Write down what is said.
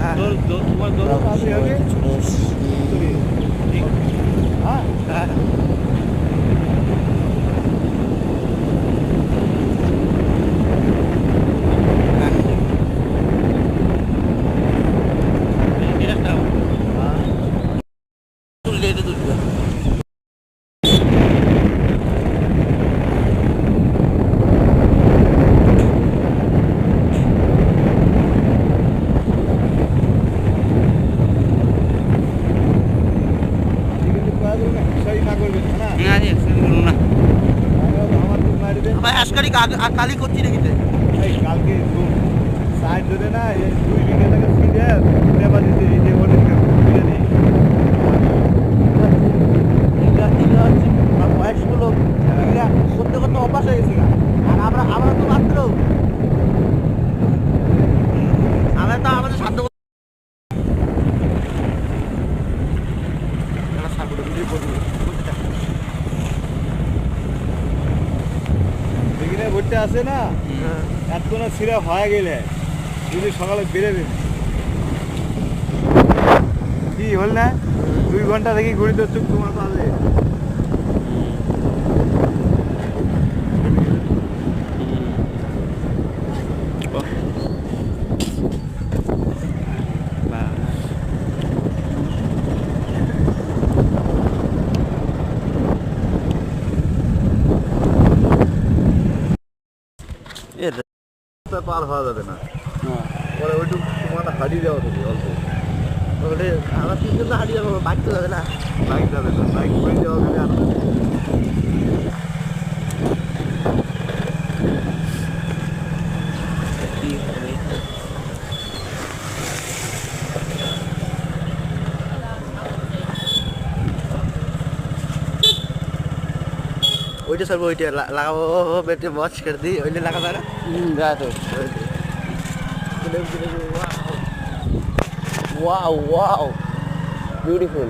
হ্যাঁ। দৌড় দৌড় তোমার দৌড় আছে আগে হ্যাঁ হ্যাঁ তুললে এটা তুলবে কিন্তু কাজ না আছে একসাথে করুন না ভাই আজকালি কালি করছি নাকি কালকে সাইড ধরে না দুই বিঘা থেকে নেবা দিতে ভর্তি আছে না এত কোনো ছিঁড়া হয়ে গেলে যদি সকালে বেড়ে দেবে কি হল না? দুই ঘণ্টা থেকে ঘুরি তো চুপ তোমার পারলে পার হওয়া যাবে না। পরে ওইটুকু তোমার হারিয়ে যাওয়া হবে অল্প। আমার তিনজন তো হারিয়ে যাব বাইক তো যাবে না। বাইক যাবে না। বাইক হয়ে যাওয়া যাবে আর। ওইটা সব ওইটা লাগাবো বেটে বচ করে দিই ওইটা লাগাবো না Wow, wow. Beautiful.